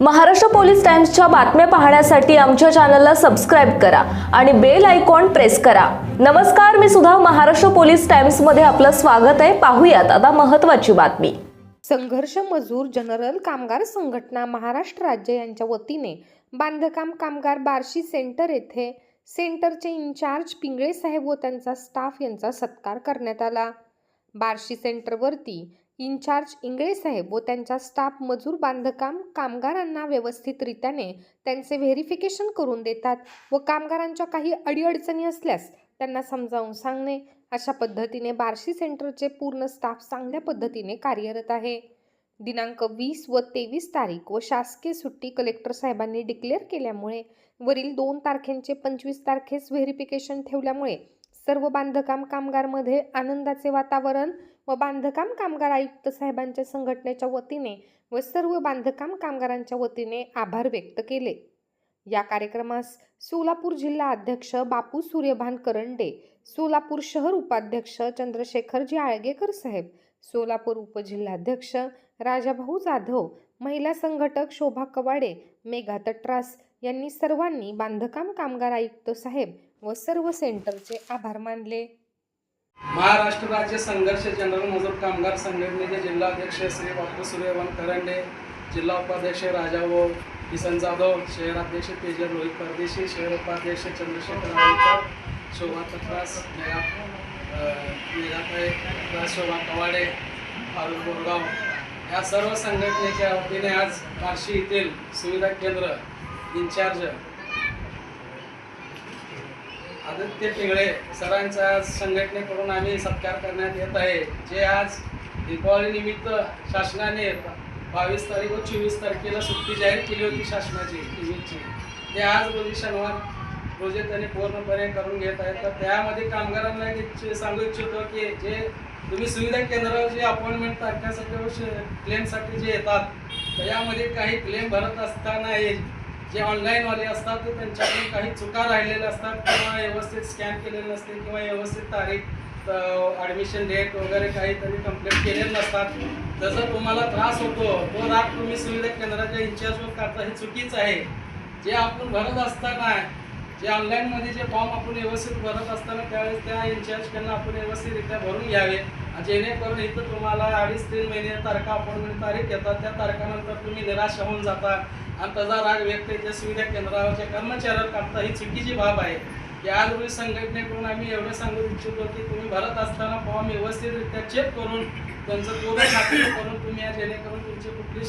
Maharashtra police टाइम्सच्या बातम्या पाहण्यासाठी आमच्या चॅनलला सबस्क्राईब करा आणि बेल आयकॉन प्रेस करा. नमस्कार मी सुद्धा महाराष्ट्र पोलीस टाइम्समध्ये आपलं स्वागत आहे. पाहूयात आता महत्वाची बातमी. संघर्ष मजूर जनरल कामगार संघटना महाराष्ट्र राज्य यांच्या वतीने बांधकाम कामगार बार्शी सेंटर येथे सेंटरचे इन्चार्ज पिंगळे साहेब व त्यांचा स्टाफ यांचा सत्कार करण्यात आला. बार्शी सेंटरवरती इन्चार्ज इंगळे साहेब व त्यांचा स्टाफ मजूर बांधकाम कामगारांना व्यवस्थितरित्याने त्यांचे व्हेरिफिकेशन करून देतात व कामगारांच्या काही अडीअडचणी असल्यास त्यांना समजावून सांगणे. अशा पद्धतीने बार्शी सेंटरचे पूर्ण स्टाफ चांगल्या पद्धतीने कार्यरत आहे. दिनांक वीस व तेवीस तारीख व शासकीय सुट्टी कलेक्टर साहेबांनी डिक्लेअर केल्यामुळे वरील दोन तारखेंचे पंचवीस तारखेस व्हेरिफिकेशन ठेवल्यामुळे सर्व बांधकाम कामगारमध्ये आनंदाचे वातावरण व बांधकाम कामगार आयुक्त साहेबांच्या संघटनेच्या वतीने व सर्व बांधकाम कामगारांच्या वतीने आभार व्यक्त केले. या कार्यक्रमास सोलापूर जिल्हा अध्यक्ष बापू सूर्यभान करंडे सोलापूर शहर उपाध्यक्ष चंद्रशेखरजी आळगेकर साहेब सोलापूर उपजिल्हाध्यक्ष राजाभाऊ जाधव महिला संघटक शोभा कवाडे मेघा तट्रास यांनी सर्वांनी बांधकाम कामगार आयुक्त साहेब व सर्व सेंटरचे आभार मानले. महाराष्ट्र राज्य संघर्ष जनरल मजूर कामगार संघटनेचे जिल्हाध्यक्ष श्री डॉक्टर सूर्यवन करंडे जिल्हा उपाध्यक्ष राजाभाऊ किसन जाधव शहराध्यक्ष तेजर रोहित परदेशी शहर उपाध्यक्ष चंद्रशेखर आळेकर शोभा तत्रास मेघा अं, मेघाताई शोभा कवाडे फारुख बोरगाव. या सर्व संघटनेच्या वतीने आज बार्शी येथील सुविधा केंद्र इन्चार्ज आदित्य पिंगळे सरांचा आज संघटनेकडून आम्ही सत्कार करण्यात येत आहे. जे आज दीपावली निमित्त शासनाने बावीस तारीख व चोवीस तारखेला सुट्टी जाहीर केली होती शासनाची. टीव्हीची ते आज रोजी शनिवार रोजी त्यांनी पूर्णपणे करून घेत आहेत. तर त्यामध्ये कामगारांना एक सांगू इच्छितो की जे तुम्ही सुविधा केंद्रावर जे अपॉइंटमेंट तारखेसाठी व क्लेमसाठी जे येतात त्यामध्ये काही क्लेम भरत असतानाही जे ऑनलाईनवाले असतात ते त्यांच्याकडून काही चुका राहिलेल्या असतात किंवा व्यवस्थित स्कॅन केलेले नसते किंवा व्यवस्थित तारीख ॲडमिशन डेट वगैरे काही त्यांनी कंप्लीट केलेले नसतात. जसं तुम्हाला त्रास होतो तो राग तुम्ही सुविधा केंद्राच्या इन्चार्जवर काढता हे चुकीच आहे. जे आपण भरत असताना जे ऑनलाईनमध्ये जे फॉर्म आपण व्यवस्थित भरत असताना त्यावेळेस त्या इन्चार्जकडनं आपण व्यवस्थितरित्या भरून घ्यावे. जेणेकरून इथं तुम्हाला अडीच तीन महिने तारखा अपॉइंटमेंट तारीख येतात. त्या तारखानंतर तुम्ही निराश होऊन जाता. आणि त्याचा राग व्यक्त त्या सुविधा केंद्रावरच्या कर्मचाऱ्यावर काढता ही चुकीची बाब आहे. की आज रोजी संघटनेकडून आम्ही एवढं सांगू इच्छितो की तुम्ही भरत असताना फॉर्म व्यवस्थितरित्या चेक करून त्यांचं पूर्ण खात्री करून तुम्ही या जेणेकरून तुमची कुठली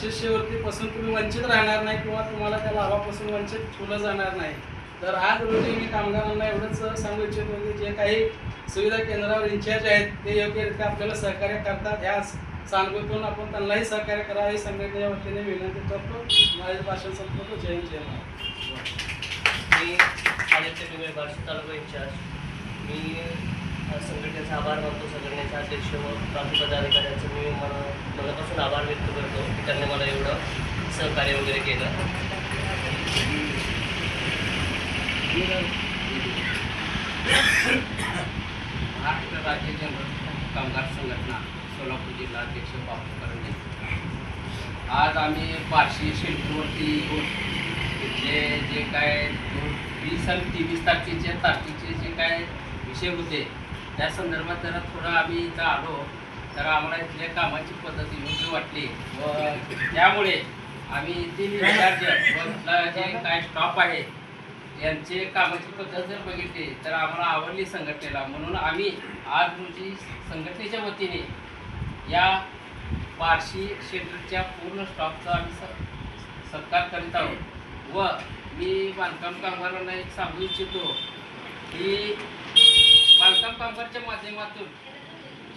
शिष्यवृत्तीपासून तुम्ही वंचित राहणार नाही किंवा तुम्हाला त्या लाभापासून वंचित ठेवलं जाणार नाही. तर आज रोजी मी कामगारांना एवढंच सांगू इच्छितो की जे काही सुविधा केंद्रावर इन्चार्ज आहेत ते योग्यरित्या आपल्याला सहकार्य करतात. ह्याच सांगूतून आपण त्यांनाही सहकार्य करावे ही संघटनेच्या वतीने विनंती करतो. माझे भाषण संपवतो. जय जय मी आदित्य पिंगळे बार्शी तालुका इन्चार्ज. मी संघटनेचा आभार मानतो. संघटनेचे अध्यक्ष व प्रांत पदाधिकाऱ्यांचं मी मला मनापासून आभार व्यक्त करतो की त्यांनी मला एवढं सहकार्य वगैरे केलं महाराष्ट्र राज्य जनरल कामगार संघटना सोलापूर जिल्हा अध्यक्ष बापू करंडे आज आम्ही बार्शी शेल्टरवरती जे जे काय वीस आणि तेवीस तारखेचे तारखेचे जे काय विषय होते त्या संदर्भात जरा थोडं आम्ही इथं आलो. तर आम्हाला इथल्या कामाची पद्धती योग्य वाटली. व त्यामुळे आम्ही येथील विचार व जे काय स्टॉप आहे यांचे कामाची पद्धत जर बघितली तर आम्हाला आवडली संघटनेला. म्हणून आम्ही आज रोजी संघटनेच्या वतीने या बार्शी क्षेत्राच्या पूर्ण स्टॉकचा आम्ही स सत्कार करीत आहोत. व मी बांधकाम कामगारांना एक सांगू इच्छितो की बांधकाम कामगारच्या माध्यमातून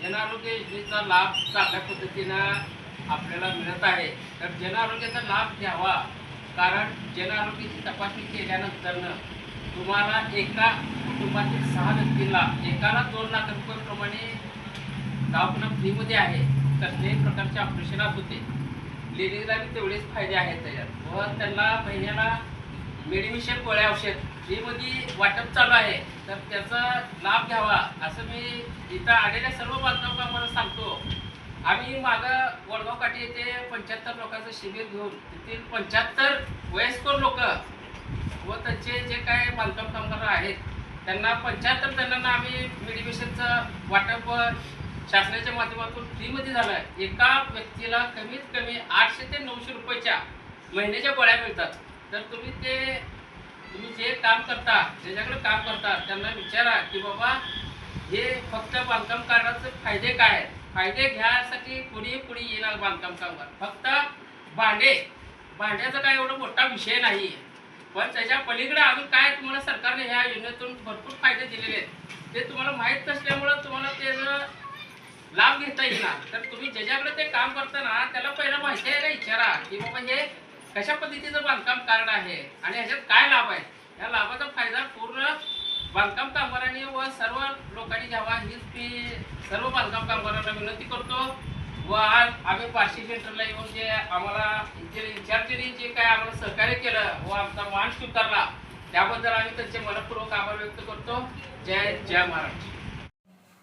जनआरोग्य योजनेचा लाभ चांगल्या पद्धतीनं आपल्याला मिळत आहे. तर जनआरोग्याचा लाभ घ्यावा. कारण जनआरोग्याची तपासणी केल्यानंतरनं तुम्हाला एका कुटुंबातील सहा व्यक्तींना एकाला दोन लाख रुपयाप्रमाणे दवाखाना फ्रीमध्ये आहे. कसल्याही प्रकारचे ऑपरेशनात होते लेडीजला बी तेवढेच फायदे आहेत त्याच्यात. व त्यांना महिन्याला मेडिमिशन गोळ्या औषध. फ्रीमध्ये म्हणजे वाटप चालू आहे तर त्याचा लाभ घ्यावा असं मी इथं आलेल्या सर्व बांधकाम सांगतो. आम्ही मागं वडगाव काठी येथे पंच्याहत्तर लोकांचं शिबिर घेऊन तेथील पंच्याहत्तर वयस्कर लोक व त्यांचे जे काय बांधकाम कामगार आहेत त्यांना पंच्याहत्तर जणांना आम्ही मेडिकेशनचं वाटप शासनाच्या माध्यमातून फ्रीमध्ये झालं आहे. एका व्यक्तीला कमीत कमी आठशे ते नऊशे रुपयाच्या महिन्याच्या गोळ्या मिळतात. तर तुम्ही ते तुम्ही जे काम करता ज्याच्याकडे काम करता त्यांना विचारा की बाबा हे फक्त बांधकाम कार्डाचे फायदे काय आहेत? फायदे घ्यायसाठी कुणी कुणी येणार बांधकाम कामगार फक्त भांडे. भांड्याचा काय एवढा मोठा विषय नाही. पण त्याच्या पलीकडे अजून काय तुम्हाला सरकारने ह्या योजनेतून भरपूर फायदे दिलेले आहेत. ते तुम्हाला माहीत नसल्यामुळं तुम्हाला त्याचं लाभ घेता येईना तर तुम्ही ज्याच्याकडे ते काम करताना त्याला पहिलं माहिती आहे का? विचारा की बाबा हे कशा पद्धतीचं बांधकाम कार्ड आहे आणि ह्याच्यात काय लाभ आहे? या लाभाचा फायदा पूर्ण बांधकाम कामगारांनी व सर्व लोकांनी घ्यावा. हीच मी सर्व बांधकाम कामगारांना विनंती करतो. व आज आम्ही बार्शी सेंटरला येऊन जे आम्हाला जे जे काय आम्हाला सहकार्य केलं व आमचा मान स्वीकारला त्याबद्दल आम्ही त्यांचे मनपूर्वक आभार व्यक्त करतो. जय जय महाराष्ट्र.